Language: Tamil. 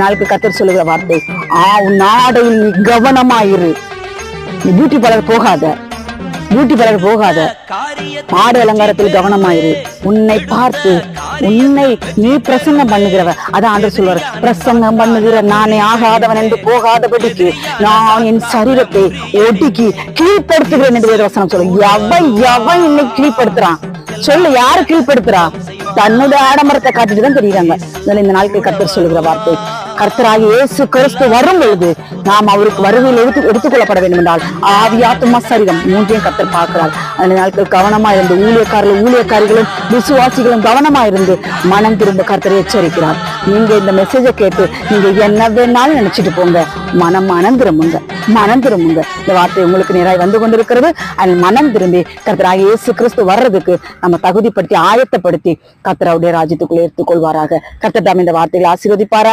நாளுக்கு கத்தர் சொல்லுகிற வார்த்தை ஆ உன் நாடையில் நீ கவனமாயிரு. நீ பியூட்டி பார்லர் போகாத. பியூட்டி பார்லர் போகாத. மாடு அலங்காரத்தில் கவனமாயிரு. உன்னை பார்த்து உன்னை நீ பிரசங்கம் பண்ணுகிறவ அதான் ஆண்டு சொல்வார் பிரசங்கம் பண்ணுகிற நானே ஆகாதவன் என்று போகாதபடிக்கு நான் என் சரீரத்தை ஒடுக்கி கீழ்ப்படுத்துகிறேன் என்று வேதவசனம் சொல்லு எவன் எவன் இன்னை கீழ்படுத்துறான் சொல்லு யாரு கீழ்படுத்துறா தன்னுடைய ஆடம்பரத்தை காட்டிட்டு தான் தெரியுறாங்க. இந்த நாளுக்கு கத்தர் சொல்லுகிற வார்த்தை கர்த்தராக இயேசு கிறிஸ்து வரும் பொழுது நாம் அவருக்கு வருகையில் எடுத்து எடுத்துக்கொள்ளப்பட வேண்டும் என்றால் ஆவியாத்மா சரீரம் மூன்றையும் கர்த்தர் பார்க்கிறார். அந்த நாட்கள் கவனமா இருந்து ஊழியக்காரர்கள் ஊழியக்காரிகளும் விசுவாசிகளும் கவனமா இருந்து மனம் திரும்ப கர்த்தரை எச்சரிக்கிறார். நீங்க இந்த மெசேஜை கேட்டு நீங்க என்ன வேணாலும் நினைச்சிட்டு போங்க. மனம் மனம் திரும்புங்க. மனம் திரும்புங்க. இந்த வார்த்தை உங்களுக்கு நேராய் வந்து கொண்டிருக்கிறது. அதில் மனம் திரும்பி கர்த்தராக இயேசு கிறிஸ்து வர்றதுக்கு நம்ம தகுதிப்படுத்தி ஆயத்தப்படுத்தி கர்த்தராவுடைய ராஜ்யத்துக்குள்ளே எடுத்துக்கொள்வாராக கர்த்தர் தாம் இந்த வார்த்தைகளை ஆசீர்வதிப்பாராக.